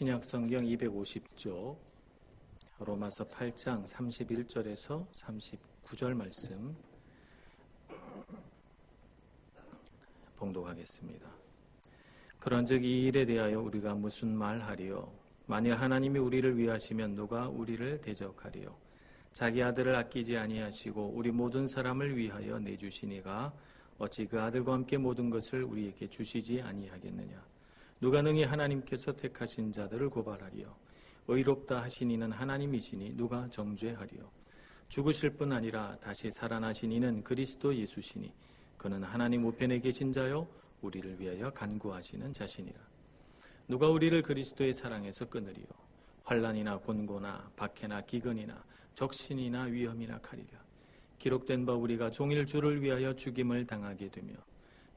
신약 성경 250쪽 로마서 8장 31절에서 39절 말씀 봉독하겠습니다. 그런즉 이 일에 대하여 우리가 무슨 말하리요? 만일 하나님이 우리를 위하시면 누가 우리를 대적하리요? 자기 아들을 아끼지 아니하시고 우리 모든 사람을 위하여 내주시니가 어찌 그 아들과 함께 모든 것을 우리에게 주시지 아니하겠느냐 누가 능히 하나님께서 택하신 자들을 고발하리요. 의롭다 하신 이는 하나님이시니 누가 정죄하리요. 죽으실 뿐 아니라 다시 살아나신 이는 그리스도 예수시니 그는 하나님 우편에 계신 자요 우리를 위하여 간구하시는 자신이라. 누가 우리를 그리스도의 사랑에서 끊으리요? 환란이나 곤고나 박해나 기근이나 적신이나 위험이나 칼이라 기록된 바 우리가 종일 주를 위하여 죽임을 당하게 되며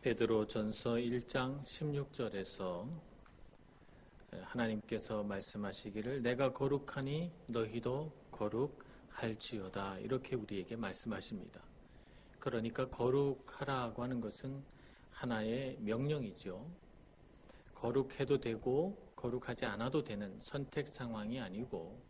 베드로 전서 1장 16절에서 하나님께서 말씀하시기를 내가 거룩하니 너희도 거룩할지어다 이렇게 우리에게 말씀하십니다. 그러니까 거룩하라고 하는 것은 하나의 명령이죠. 거룩해도 되고 거룩하지 않아도 되는 선택 상황이 아니고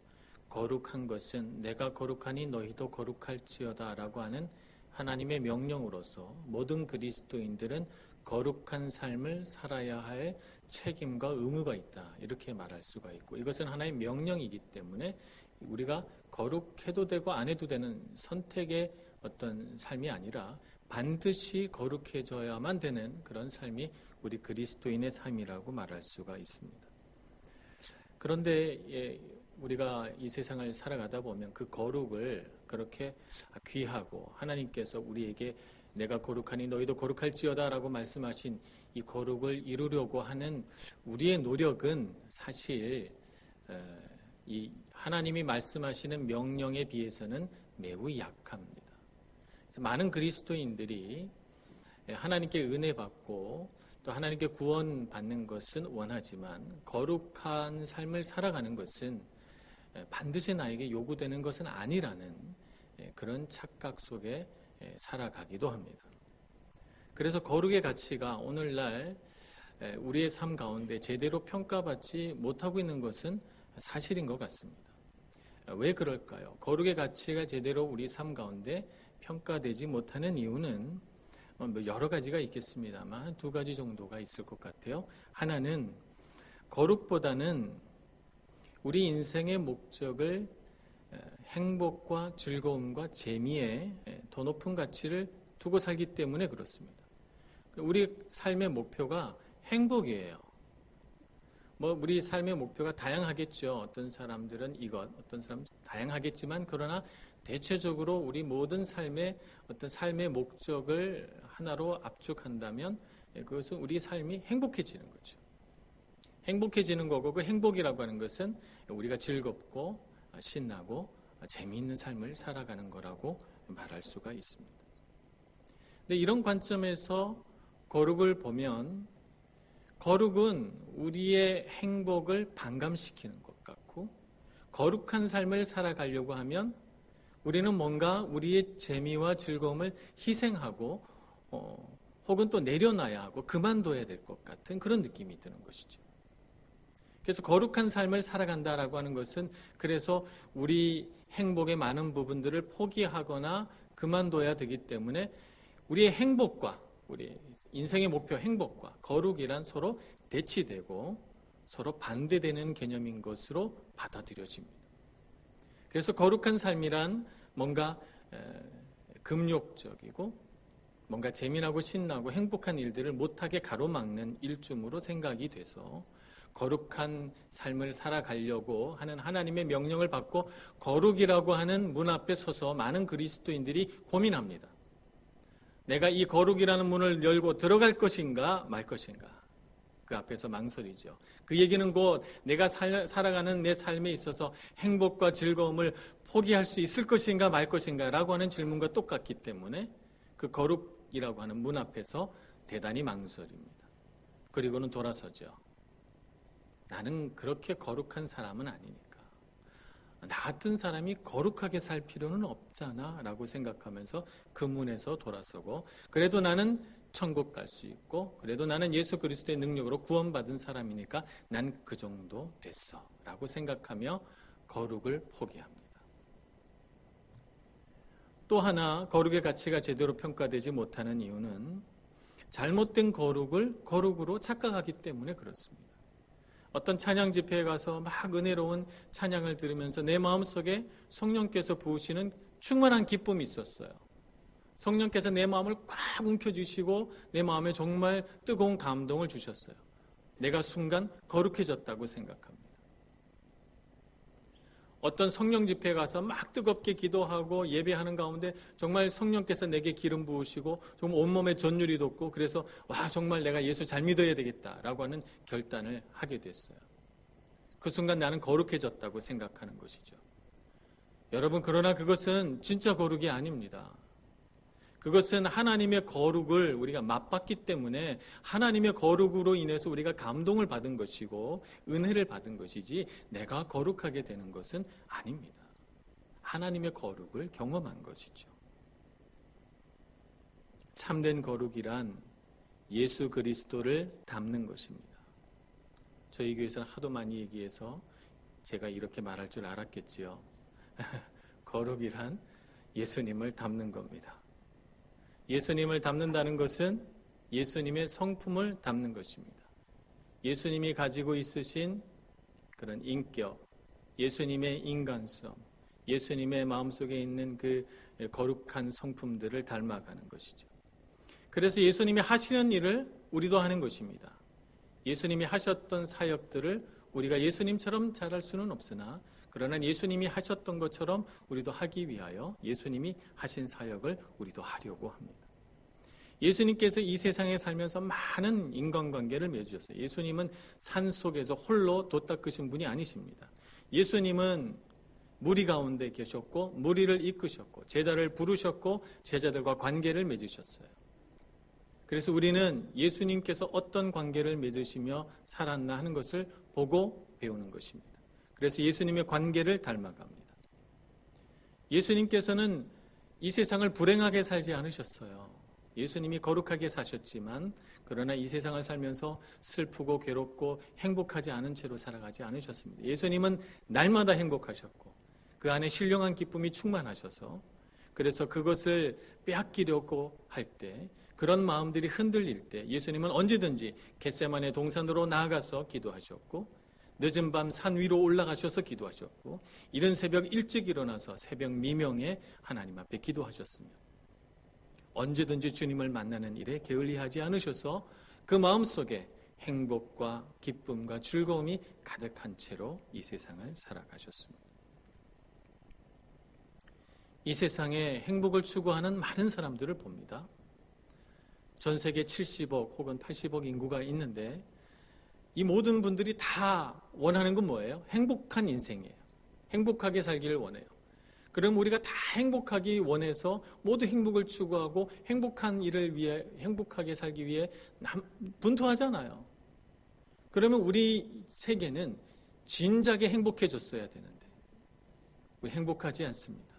거룩한 것은 내가 거룩하니 너희도 거룩할지어다라고 하는 하나님의 명령으로서 모든 그리스도인들은 거룩한 삶을 살아야 할 책임과 의무가 있다. 이렇게 말할 수가 있고 이것은 하나의 명령이기 때문에 우리가 거룩해도 되고 안 해도 되는 선택의 어떤 삶이 아니라 반드시 거룩해져야만 되는 그런 삶이 우리 그리스도인의 삶이라고 말할 수가 있습니다. 그런데 예, 우리가 이 세상을 살아가다 보면 그 거룩을 그렇게 귀하고 하나님께서 우리에게 내가 거룩하니 너희도 거룩할지어다라고 말씀하신 이 거룩을 이루려고 하는 우리의 노력은 사실 이 하나님이 말씀하시는 명령에 비해서는 매우 약합니다. 많은 그리스도인들이 하나님께 은혜 받고 또 하나님께 구원 받는 것은 원하지만 거룩한 삶을 살아가는 것은 반드시 나에게 요구되는 것은 아니라는 그런 착각 속에 살아가기도 합니다. 그래서 거룩의 가치가 오늘날 우리의 삶 가운데 제대로 평가받지 못하고 있는 것은 사실인 것 같습니다. 왜 그럴까요? 거룩의 가치가 제대로 우리 삶 가운데 평가되지 못하는 이유는 뭐 여러 가지가 있겠습니다만 두 가지 정도가 있을 것 같아요. 하나는 거룩보다는 우리 인생의 목적을 행복과 즐거움과 재미에 더 높은 가치를 두고 살기 때문에 그렇습니다. 우리 삶의 목표가 행복이에요. 뭐 우리 삶의 목표가 다양하겠죠. 어떤 사람들은 이것, 어떤 사람은 다양하겠지만 그러나 대체적으로 우리 모든 삶의 어떤 삶의 목적을 하나로 압축한다면 그것은 우리 삶이 행복해지는 거죠. 행복해지는 거고 그 행복이라고 하는 것은 우리가 즐겁고 신나고 재미있는 삶을 살아가는 거라고 말할 수가 있습니다. 근데 이런 관점에서 거룩을 보면 거룩은 우리의 행복을 반감시키는 것 같고 거룩한 삶을 살아가려고 하면 우리는 뭔가 우리의 재미와 즐거움을 희생하고 어, 혹은 또 내려놔야 하고 그만둬야 될 것 같은 그런 느낌이 드는 것이죠. 그래서 거룩한 삶을 살아간다라고 하는 것은 그래서 우리 행복의 많은 부분들을 포기하거나 그만둬야 되기 때문에 우리의 행복과 우리 인생의 목표 행복과 거룩이란 서로 대치되고 서로 반대되는 개념인 것으로 받아들여집니다. 그래서 거룩한 삶이란 뭔가 금욕적이고 뭔가 재미나고 신나고 행복한 일들을 못하게 가로막는 일중으로 생각이 돼서 거룩한 삶을 살아가려고 하는 하나님의 명령을 받고 거룩이라고 하는 문 앞에 서서 많은 그리스도인들이 고민합니다. 내가 이 거룩이라는 문을 열고 들어갈 것인가 말 것인가. 그 앞에서 망설이죠. 그 얘기는 곧 내가 살, 살아가는 내 삶에 있어서 행복과 즐거움을 포기할 수 있을 것인가 말 것인가 라고 하는 질문과 똑같기 때문에 그 거룩이라고 하는 문 앞에서 대단히 망설입니다. 그리고는 돌아서죠. 나는 그렇게 거룩한 사람은 아니니까. 나 같은 사람이 거룩하게 살 필요는 없잖아 라고 생각하면서 그 문에서 돌아서고 그래도 나는 천국 갈 수 있고 그래도 나는 예수 그리스도의 능력으로 구원받은 사람이니까 난 그 정도 됐어 라고 생각하며 거룩을 포기합니다. 또 하나 거룩의 가치가 제대로 평가되지 못하는 이유는 잘못된 거룩을 거룩으로 착각하기 때문에 그렇습니다. 어떤 찬양 집회에 가서 막 은혜로운 찬양을 들으면서 내 마음속에 성령께서 부으시는 충만한 기쁨이 있었어요. 성령께서 내 마음을 꽉 움켜주시고 내 마음에 정말 뜨거운 감동을 주셨어요. 내가 순간 거룩해졌다고 생각합니다. 어떤 성령 집회에 가서 막 뜨겁게 기도하고 예배하는 가운데 정말 성령께서 내게 기름 부으시고 좀 온몸에 전율이 돋고 그래서 와 정말 내가 예수 잘 믿어야 되겠다라고 하는 결단을 하게 됐어요. 그 순간 나는 거룩해졌다고 생각하는 것이죠. 여러분 그러나 그것은 진짜 거룩이 아닙니다. 그것은 하나님의 거룩을 우리가 맛봤기 때문에 하나님의 거룩으로 인해서 우리가 감동을 받은 것이고 은혜를 받은 것이지 내가 거룩하게 되는 것은 아닙니다. 하나님의 거룩을 경험한 것이죠. 참된 거룩이란 예수 그리스도를 닮는 것입니다. 저희 교회에서는 하도 많이 얘기해서 제가 이렇게 말할 줄 알았겠지요. 거룩이란 예수님을 닮는 겁니다. 예수님을 닮는다는 것은 예수님의 성품을 닮는 것입니다. 예수님이 가지고 있으신 그런 인격, 예수님의 인간성, 예수님의 마음속에 있는 그 거룩한 성품들을 닮아가는 것이죠. 그래서 예수님이 하시는 일을 우리도 하는 것입니다. 예수님이 하셨던 사역들을 우리가 예수님처럼 잘할 수는 없으나 그러나 예수님이 하셨던 것처럼 우리도 하기 위하여 예수님이 하신 사역을 우리도 하려고 합니다. 예수님께서 이 세상에 살면서 많은 인간관계를 맺으셨어요. 예수님은 산 속에서 홀로 돛 닦으신 분이 아니십니다. 예수님은 무리 가운데 계셨고 무리를 이끄셨고 제자를 부르셨고 제자들과 관계를 맺으셨어요. 그래서 우리는 예수님께서 어떤 관계를 맺으시며 살았나 하는 것을 보고 배우는 것입니다. 그래서 예수님의 관계를 닮아갑니다. 예수님께서는 이 세상을 불행하게 살지 않으셨어요. 예수님이 거룩하게 사셨지만 그러나 이 세상을 살면서 슬프고 괴롭고 행복하지 않은 채로 살아가지 않으셨습니다. 예수님은 날마다 행복하셨고 그 안에 신령한 기쁨이 충만하셔서 그래서 그것을 빼앗기려고 할 때 그런 마음들이 흔들릴 때 예수님은 언제든지 겟세만의 동산으로 나아가서 기도하셨고 늦은 밤 산 위로 올라가셔서 기도하셨고 이른 새벽 일찍 일어나서 새벽 미명에 하나님 앞에 기도하셨습니다. 언제든지 주님을 만나는 일에 게을리하지 않으셔서 그 마음속에 행복과 기쁨과 즐거움이 가득한 채로 이 세상을 살아가셨습니다. 이 세상에 행복을 추구하는 많은 사람들을 봅니다. 전 세계 70억 혹은 80억 인구가 있는데 이 모든 분들이 다 원하는 건 뭐예요? 행복한 인생이에요. 행복하게 살기를 원해요. 그럼 우리가 다 행복하기 원해서 모두 행복을 추구하고 행복한 일을 위해 행복하게 살기 위해 분투하잖아요. 그러면 우리 세계는 진작에 행복해졌어야 되는데 왜 행복하지 않습니다.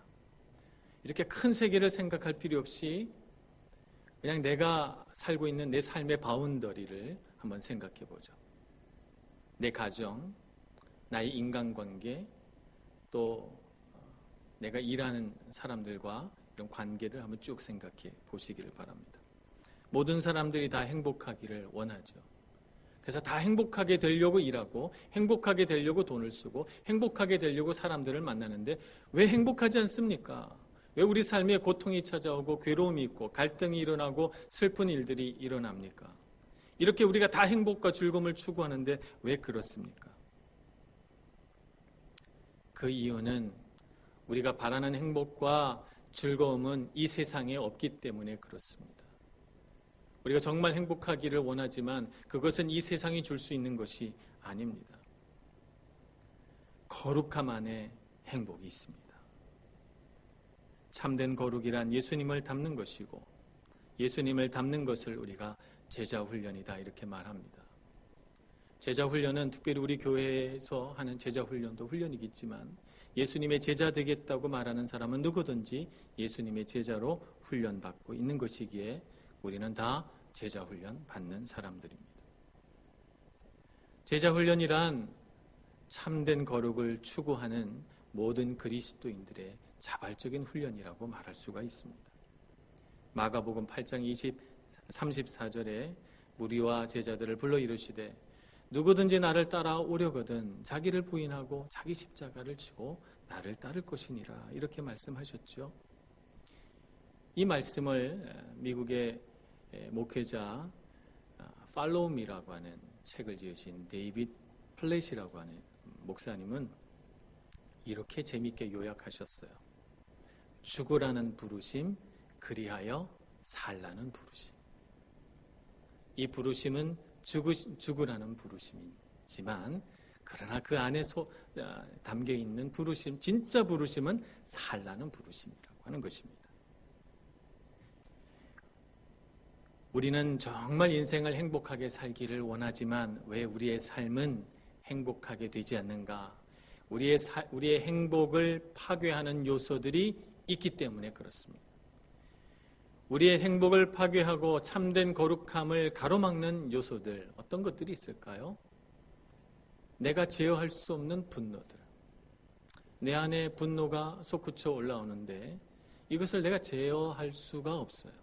이렇게 큰 세계를 생각할 필요 없이 그냥 내가 살고 있는 내 삶의 바운더리를 한번 생각해 보죠. 내 가정, 나의 인간관계, 또 내가 일하는 사람들과 이런 관계들 한번 쭉 생각해 보시기를 바랍니다. 모든 사람들이 다 행복하기를 원하죠. 그래서 다 행복하게 되려고 일하고 행복하게 되려고 돈을 쓰고 행복하게 되려고 사람들을 만나는데 왜 행복하지 않습니까? 왜 우리 삶에 고통이 찾아오고 괴로움이 있고 갈등이 일어나고 슬픈 일들이 일어납니까? 이렇게 우리가 다 행복과 즐거움을 추구하는데 왜 그렇습니까? 그 이유는 우리가 바라는 행복과 즐거움은 이 세상에 없기 때문에 그렇습니다. 우리가 정말 행복하기를 원하지만 그것은 이 세상이 줄 수 있는 것이 아닙니다. 거룩함 안에 행복이 있습니다. 참된 거룩이란 예수님을 닮는 것이고 예수님을 닮는 것을 우리가 제자 훈련이다 이렇게 말합니다. 제자 훈련은 특별히 우리 교회에서 하는 제자 훈련도 훈련이겠지만 예수님의 제자 되겠다고 말하는 사람은 누구든지 예수님의 제자로 훈련받고 있는 것이기에 우리는 다 제자 훈련 받는 사람들입니다. 제자 훈련이란 참된 거룩을 추구하는 모든 그리스도인들의 자발적인 훈련이라고 말할 수가 있습니다. 마가복음 8장 20, 34절에 무리와 제자들을 불러 이르시되 누구든지 나를 따라오려거든 자기를 부인하고 자기 십자가를 지고 나를 따를 것이니라 이렇게 말씀하셨죠. 이 말씀을 미국의 목회자 팔로우미라고 하는 책을 지으신 데이빗 플랫이라고 하는 목사님은 이렇게 재밌게 요약하셨어요. 죽으라는 부르심, 그리하여 살라는 부르심. 이 부르심은 죽으, 죽으라는 부르심이지만, 그러나 그 안에 소, 아, 담겨 있는 부르심, 진짜 부르심은 살라는 부르심이라고 하는 것입니다. 우리는 정말 인생을 행복하게 살기를 원하지만 왜 우리의 삶은 행복하게 되지 않는가? 우리의, 사, 우리의 행복을 파괴하는 요소들이 있기 때문에 그렇습니다. 우리의 행복을 파괴하고 참된 거룩함을 가로막는 요소들 어떤 것들이 있을까요? 내가 제어할 수 없는 분노들. 내 안에 분노가 솟구쳐 올라오는데 이것을 내가 제어할 수가 없어요.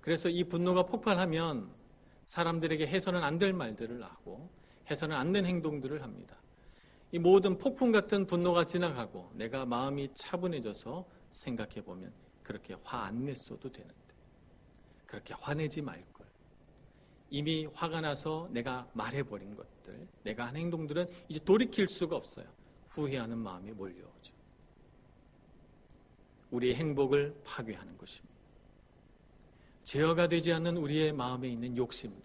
그래서 이 분노가 폭발하면 사람들에게 해서는 안 될 말들을 하고 해서는 안 된 행동들을 합니다. 이 모든 폭풍 같은 분노가 지나가고 내가 마음이 차분해져서 생각해 보면 그렇게 화 안 냈어도 되는데 그렇게 화내지 말 걸. 이미 화가 나서 내가 말해버린 것들, 내가 한 행동들은 이제 돌이킬 수가 없어요. 후회하는 마음이 몰려오죠. 우리의 행복을 파괴하는 것입니다. 제어가 되지 않는 우리의 마음에 있는 욕심들.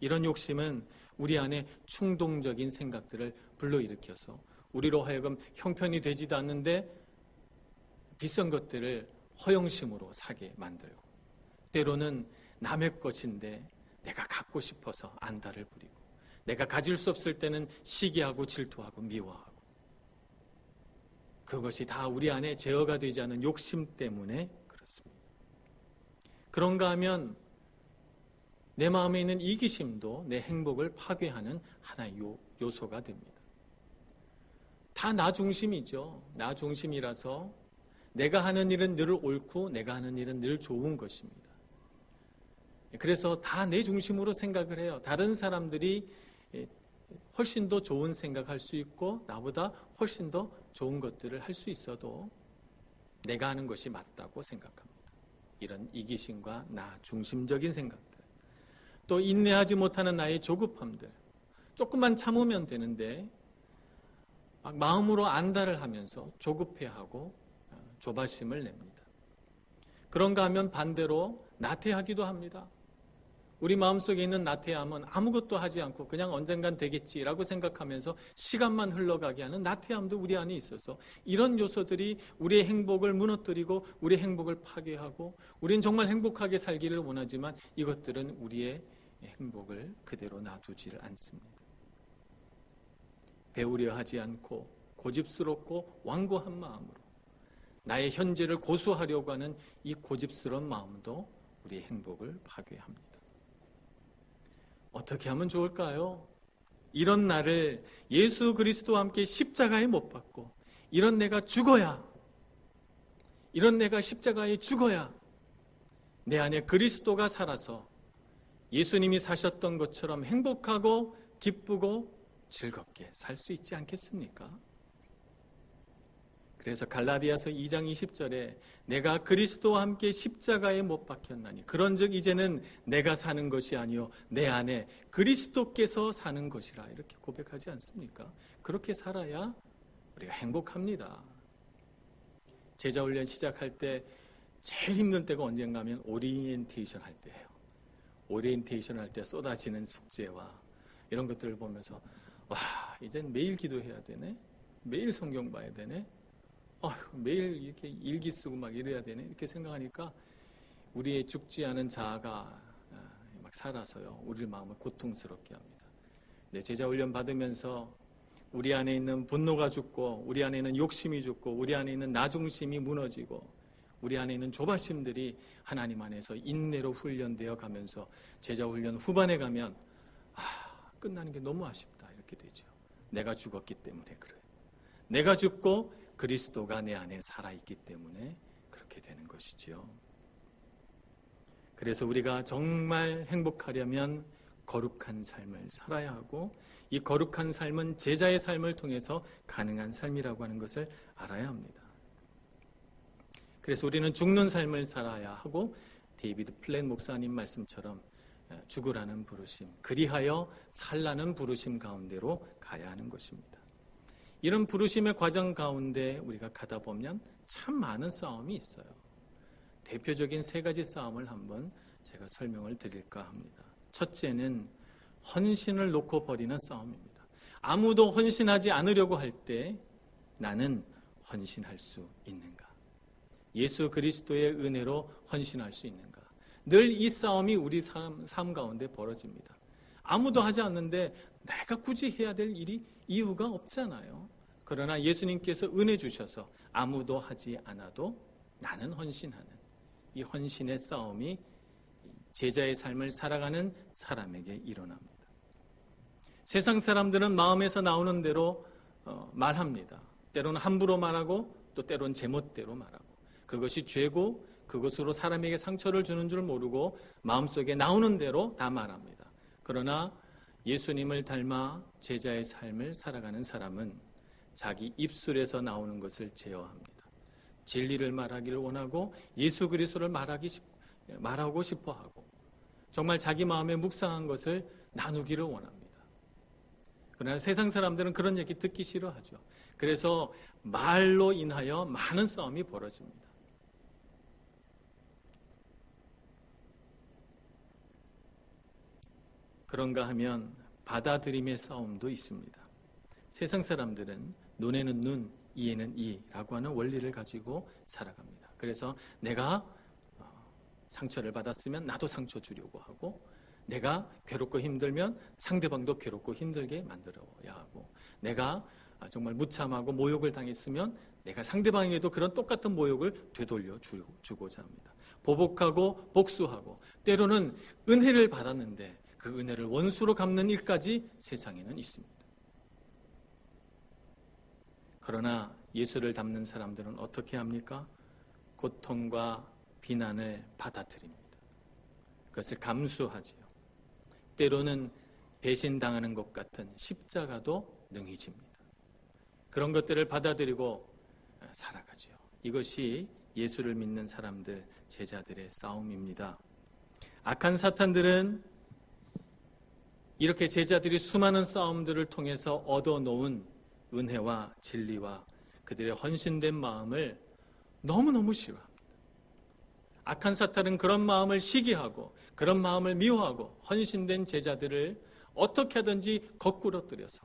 이런 욕심은 우리 안에 충동적인 생각들을 불러일으켜서 우리로 하여금 형편이 되지도 않는데 비싼 것들을 허영심으로 사게 만들고 때로는 남의 것인데 내가 갖고 싶어서 안달을 부리고 내가 가질 수 없을 때는 시기하고 질투하고 미워하고 그것이 다 우리 안에 제어가 되지 않은 욕심 때문에 그렇습니다. 그런가 하면 내 마음에 있는 이기심도 내 행복을 파괴하는 하나의 요, 요소가 됩니다. 다 나 중심이죠. 나 중심이라서 내가 하는 일은 늘 옳고 내가 하는 일은 늘 좋은 것입니다. 그래서 다 내 중심으로 생각을 해요. 다른 사람들이 훨씬 더 좋은 생각할 수 있고 나보다 훨씬 더 좋은 것들을 할 수 있어도 내가 하는 것이 맞다고 생각합니다. 이런 이기심과 나 중심적인 생각들. 또 인내하지 못하는 나의 조급함들. 조금만 참으면 되는데 막 마음으로 안달을 하면서 조급해하고 어, 조바심을 냅니다. 그런가 하면 반대로 나태하기도 합니다. 우리 마음속에 있는 나태함은 아무것도 하지 않고 그냥 언젠간 되겠지라고 생각하면서 시간만 흘러가게 하는 나태함도 우리 안에 있어서 이런 요소들이 우리의 행복을 무너뜨리고 우리의 행복을 파괴하고 우리는 정말 행복하게 살기를 원하지만 이것들은 우리의 행복을 그대로 놔두지를 않습니다. 배우려 하지 않고 고집스럽고 완고한 마음으로 나의 현재를 고수하려고 하는 이 고집스러운 마음도 우리의 행복을 파괴합니다. 어떻게 하면 좋을까요? 이런 나를 예수 그리스도와 함께 십자가에 못 박고 이런 내가 죽어야 이런 내가 십자가에 죽어야 내 안에 그리스도가 살아서 예수님이 사셨던 것처럼 행복하고 기쁘고 즐겁게 살 수 있지 않겠습니까? 그래서 갈라디아서 2장 20절에 내가 그리스도와 함께 십자가에 못 박혔나니 그런즉 이제는 내가 사는 것이 아니요 내 안에 그리스도께서 사는 것이라 이렇게 고백하지 않습니까? 그렇게 살아야 우리가 행복합니다. 제자 훈련 시작할 때 제일 힘든 때가 언젠가 하면 오리엔테이션 할 때예요. 오리엔테이션 할 때 쏟아지는 숙제와 이런 것들을 보면서 와 이젠 매일 기도해야 되네 매일 성경 봐야 되네 어휴, 매일 이렇게 일기 쓰고 막 이래야 되네 이렇게 생각하니까 우리의 죽지 않은 자아가 아, 막 살아서요 우리 마음을 고통스럽게 합니다. 네, 제자 훈련 받으면서 우리 안에 있는 분노가 죽고 우리 안에 있는 욕심이 죽고 우리 안에 있는 나중심이 무너지고 우리 안에 있는 조바심들이 하나님 안에서 인내로 훈련되어 가면서 제자 훈련 후반에 가면 아, 끝나는 게 너무 아쉽다 이렇게 되죠. 내가 죽었기 때문에 그래요. 내가 죽고 그리스도가 내 안에 살아 있기 때문에 그렇게 되는 것이지요. 그래서 우리가 정말 행복하려면 거룩한 삶을 살아야 하고 이 거룩한 삶은 제자의 삶을 통해서 가능한 삶이라고 하는 것을 알아야 합니다. 그래서 우리는 죽는 삶을 살아야 하고 데이비드 플랜 목사님 말씀처럼 죽으라는 부르심, 그리하여 살라는 부르심 가운데로 가야 하는 것입니다. 이런 부르심의 과정 가운데 우리가 가다 보면 참 많은 싸움이 있어요. 대표적인 세 가지 싸움을 한번 제가 설명을 드릴까 합니다. 첫째는 헌신을 놓고 버리는 싸움입니다. 아무도 헌신하지 않으려고 할 때 나는 헌신할 수 있는가? 예수 그리스도의 은혜로 헌신할 수 있는가? 늘 이 싸움이 우리 삶, 삶 가운데 벌어집니다. 아무도 하지 않는데 내가 굳이 해야 될 일이 이유가 없잖아요. 그러나 예수님께서 은혜 주셔서 아무도 하지 않아도 나는 헌신하는 이 헌신의 싸움이 제자의 삶을 살아가는 사람에게 일어납니다. 세상 사람들은 마음에서 나오는 대로 어, 말합니다. 때로는 함부로 말하고 또 때로는 제멋대로 말하고 그것이 죄고 그것으로 사람에게 상처를 주는 줄 모르고 마음속에 나오는 대로 다 말합니다. 그러나 예수님을 닮아 제자의 삶을 살아가는 사람은 자기 입술에서 나오는 것을 제어합니다. 진리를 말하기를 원하고 예수 그리스도를 말하기 말하고 싶어 하고 정말 자기 마음에 묵상한 것을 나누기를 원합니다. 그러나 세상 사람들은 그런 얘기 듣기 싫어하죠. 그래서 말로 인하여 많은 싸움이 벌어집니다. 그런가 하면 받아들임의 싸움도 있습니다. 세상 사람들은 눈에는 눈, 이에는 이라고 하는 원리를 가지고 살아갑니다. 그래서 내가 어, 상처를 받았으면 나도 상처 주려고 하고 내가 괴롭고 힘들면 상대방도 괴롭고 힘들게 만들어야 하고 내가 정말 무참하고 모욕을 당했으면 내가 상대방에게도 그런 똑같은 모욕을 되돌려 주고자 합니다. 보복하고 복수하고 때로는 은혜를 받았는데 그 은혜를 원수로 갚는 일까지 세상에는 있습니다. 그러나 예수를 닮는 사람들은 어떻게 합니까? 고통과 비난을 받아들입니다. 그것을 감수하지요. 때로는 배신당하는 것 같은 십자가도 능히 집니다. 그런 것들을 받아들이고 살아가지요. 이것이 예수를 믿는 사람들, 제자들의 싸움입니다. 악한 사탄들은 이렇게 제자들이 수많은 싸움들을 통해서 얻어놓은 은혜와 진리와 그들의 헌신된 마음을 너무너무 싫어합니다. 악한 사탄은 그런 마음을 시기하고 그런 마음을 미워하고 헌신된 제자들을 어떻게 하든지 거꾸로 들여서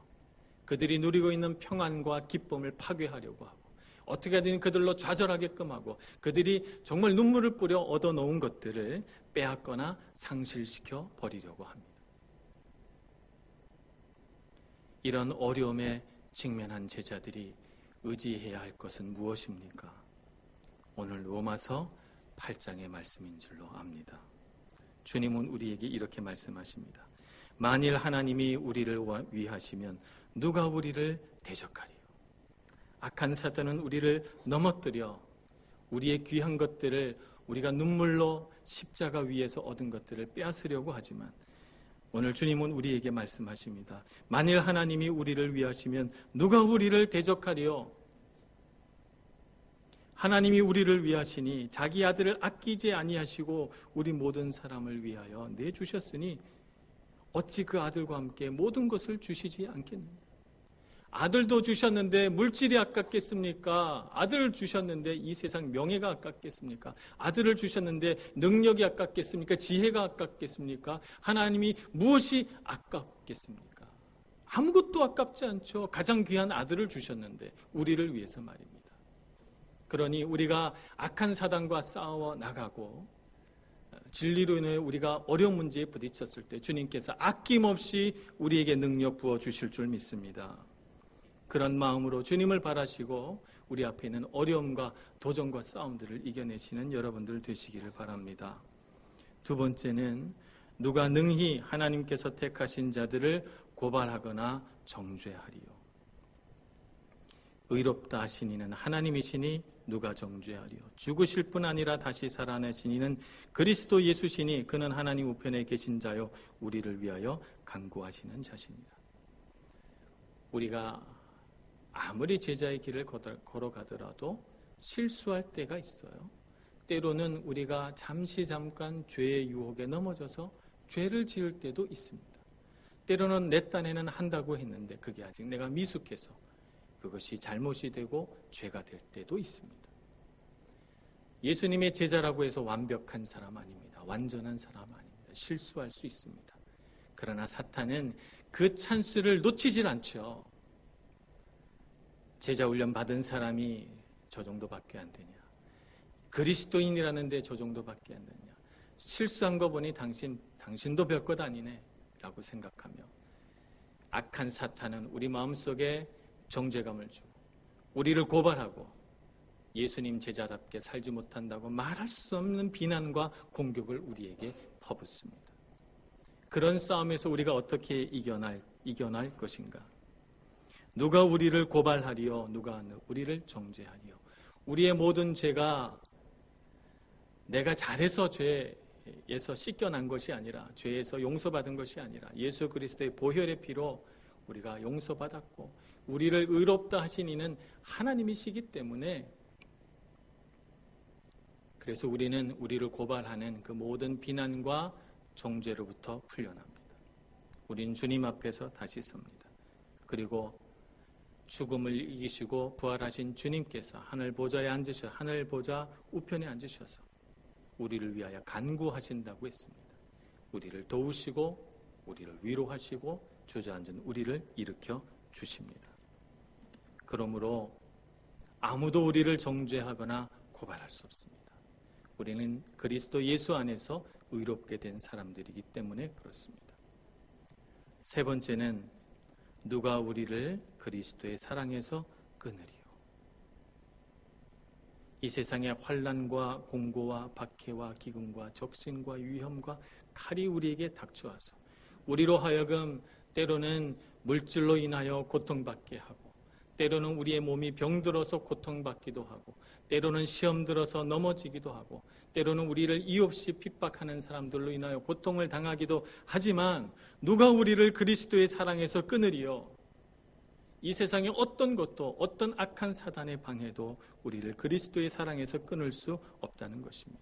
그들이 누리고 있는 평안과 기쁨을 파괴하려고 하고 어떻게든 그들로 좌절하게끔 하고 그들이 정말 눈물을 뿌려 얻어놓은 것들을 빼앗거나 상실시켜 버리려고 합니다. 이런 어려움에 직면한 제자들이 의지해야 할 것은 무엇입니까? 오늘 로마서 8장의 말씀인 줄로 압니다. 주님은 우리에게 이렇게 말씀하십니다. 만일 하나님이 우리를 위하시면 누가 우리를 대적하리요? 악한 사단은 우리를 넘어뜨려 우리의 귀한 것들을 우리가 눈물로 십자가 위에서 얻은 것들을 빼앗으려고 하지만 오늘 주님은 우리에게 말씀하십니다. 만일 하나님이 우리를 위하시면 누가 우리를 대적하리요? 하나님이 우리를 위하시니 자기 아들을 아끼지 아니하시고 우리 모든 사람을 위하여 내 주셨으니 어찌 그 아들과 함께 모든 것을 주시지 않겠느냐? 아들도 주셨는데 물질이 아깝겠습니까? 아들을 주셨는데 이 세상 명예가 아깝겠습니까? 아들을 주셨는데 능력이 아깝겠습니까? 지혜가 아깝겠습니까? 하나님이 무엇이 아깝겠습니까? 아무것도 아깝지 않죠. 가장 귀한 아들을 주셨는데 우리를 위해서 말입니다. 그러니 우리가 악한 사단과 싸워 나가고 진리로 인해 우리가 어려운 문제에 부딪혔을 때 주님께서 아낌없이 우리에게 능력 부어 주실 줄 믿습니다. 그런 마음으로 주님을 바라시고 우리 앞에 있는 어려움과 도전과 싸움들을 이겨내시는 여러분들 되시기를 바랍니다. 두 번째는 누가 능히 하나님께서 택하신 자들을 고발하거나 정죄하리요. 의롭다 하신 이는 하나님이시니 누가 정죄하리요. 죽으실 뿐 아니라 다시 살아내신 이는 그리스도 예수시니 그는 하나님 우편에 계신 자요 우리를 위하여 간구하시는 자신이라. 우리가 아무리 제자의 길을 걸어가더라도 실수할 때가 있어요. 때로는 우리가 잠시 잠깐 죄의 유혹에 넘어져서 죄를 지을 때도 있습니다. 때로는 내 딴에는 한다고 했는데 그게 아직 내가 미숙해서 그것이 잘못이 되고 죄가 될 때도 있습니다. 예수님의 제자라고 해서 완벽한 사람 아닙니다. 완전한 사람 아닙니다. 실수할 수 있습니다. 그러나 사탄은 그 찬스를 놓치질 않죠. 제자 훈련 받은 사람이 저 정도밖에 안 되냐. 그리스도인이라는데 저 정도밖에 안 되냐. 실수한 거 보니 당신, 당신도 별것 아니네. 라고 생각하며 악한 사탄은 우리 마음속에 정죄감을 주고 우리를 고발하고 예수님 제자답게 살지 못한다고 말할 수 없는 비난과 공격을 우리에게 퍼붓습니다. 그런 싸움에서 우리가 어떻게 이겨날, 이겨날 것인가? 누가 우리를 고발하리요? 누가 우리를 정죄하리요? 우리의 모든 죄가 내가 잘해서 죄에서 씻겨난 것이 아니라 죄에서 용서받은 것이 아니라 예수 그리스도의 보혈의 피로 우리가 용서받았고 우리를 의롭다 하신 이는 하나님이시기 때문에 그래서 우리는 우리를 고발하는 그 모든 비난과 정죄로부터 풀려납니다. 우린 주님 앞에서 다시 섭니다. 그리고 죽음을 이기시고 부활하신 주님께서 하늘 보좌에 앉으셔 하늘 보좌 우편에 앉으셔서 우리를 위하여 간구하신다고 했습니다. 우리를 도우시고 우리를 위로하시고 주저앉은 우리를 일으켜 주십니다. 그러므로 아무도 우리를 정죄하거나 고발할 수 없습니다. 우리는 그리스도 예수 안에서 의롭게 된 사람들이기 때문에 그렇습니다. 세 번째는 누가 우리를 그리스도의 사랑에서 끊으리요. 이 세상의 환란과 공고와 박해와 기근과 적신과 위험과 칼이 우리에게 닥쳐와서 우리로 하여금 때로는 물질로 인하여 고통받게 하고 때로는 우리의 몸이 병들어서 고통받기도 하고, 때로는 시험 들어서 넘어지기도 하고, 때로는 우리를 이유 없이 핍박하는 사람들로 인하여 고통을 당하기도 하지만, 누가 우리를 그리스도의 사랑에서 끊으리요? 이 세상의 어떤 것도, 어떤 악한 사단의 방해도 우리를 그리스도의 사랑에서 끊을 수 없다는 것입니다.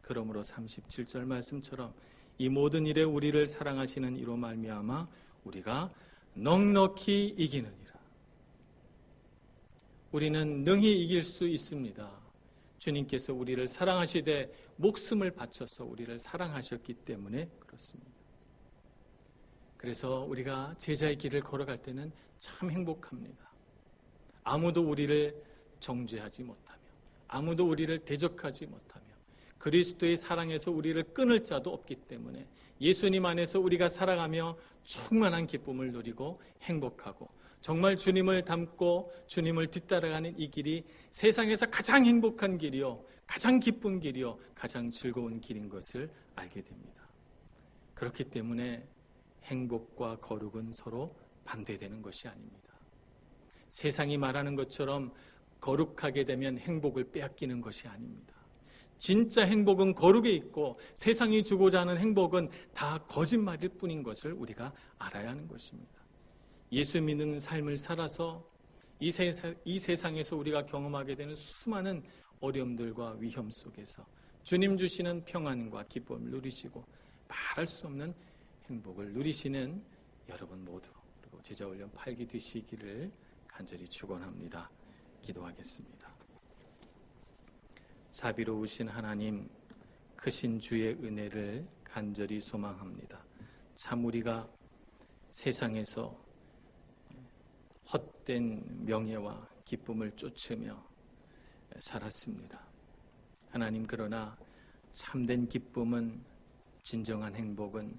그러므로 37절 말씀처럼 이 모든 일에 우리를 사랑하시는 이로 말미암아 우리가 넉넉히 이기는 우리는 능히 이길 수 있습니다. 주님께서 우리를 사랑하시되 목숨을 바쳐서 우리를 사랑하셨기 때문에 그렇습니다. 그래서 우리가 제자의 길을 걸어갈 때는 참 행복합니다. 아무도 우리를 정죄하지 못하며, 아무도 우리를 대적하지 못하며, 그리스도의 사랑에서 우리를 끊을 자도 없기 때문에 예수님 안에서 우리가 살아가며 충만한 기쁨을 누리고 행복하고 정말 주님을 닮고 주님을 뒤따라가는 이 길이 세상에서 가장 행복한 길이요, 가장 기쁜 길이요, 가장 즐거운 길인 것을 알게 됩니다. 그렇기 때문에 행복과 거룩은 서로 반대되는 것이 아닙니다. 세상이 말하는 것처럼 거룩하게 되면 행복을 빼앗기는 것이 아닙니다. 진짜 행복은 거룩에 있고 세상이 주고자 하는 행복은 다 거짓말일 뿐인 것을 우리가 알아야 하는 것입니다. 예수 믿는 삶을 살아서 이, 세상, 이 세상에서 우리가 경험하게 되는 수많은 어려움들과 위험 속에서 주님 주시는 평안과 기쁨을 누리시고 말할 수 없는 행복을 누리시는 여러분 모두 그리고 제자훈련 8기 되시기를 간절히 축원합니다. 기도하겠습니다. 자비로우신 하나님, 크신 주의 은혜를 간절히 소망합니다. 참 우리가 세상에서 헛된 명예와 기쁨을 쫓으며 살았습니다. 하나님 그러나 참된 기쁨은 진정한 행복은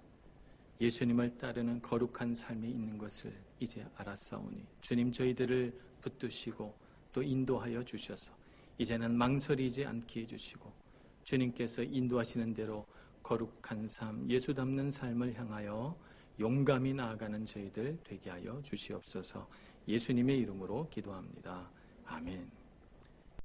예수님을 따르는 거룩한 삶에 있는 것을 이제 알았사오니 주님 저희들을 붙드시고 또 인도하여 주셔서 이제는 망설이지 않게 해주시고 주님께서 인도하시는 대로 거룩한 삶, 예수 닮는 삶을 향하여 용감히 나아가는 저희들 되게 하여 주시옵소서 예수님의 이름으로 기도합니다. 아멘.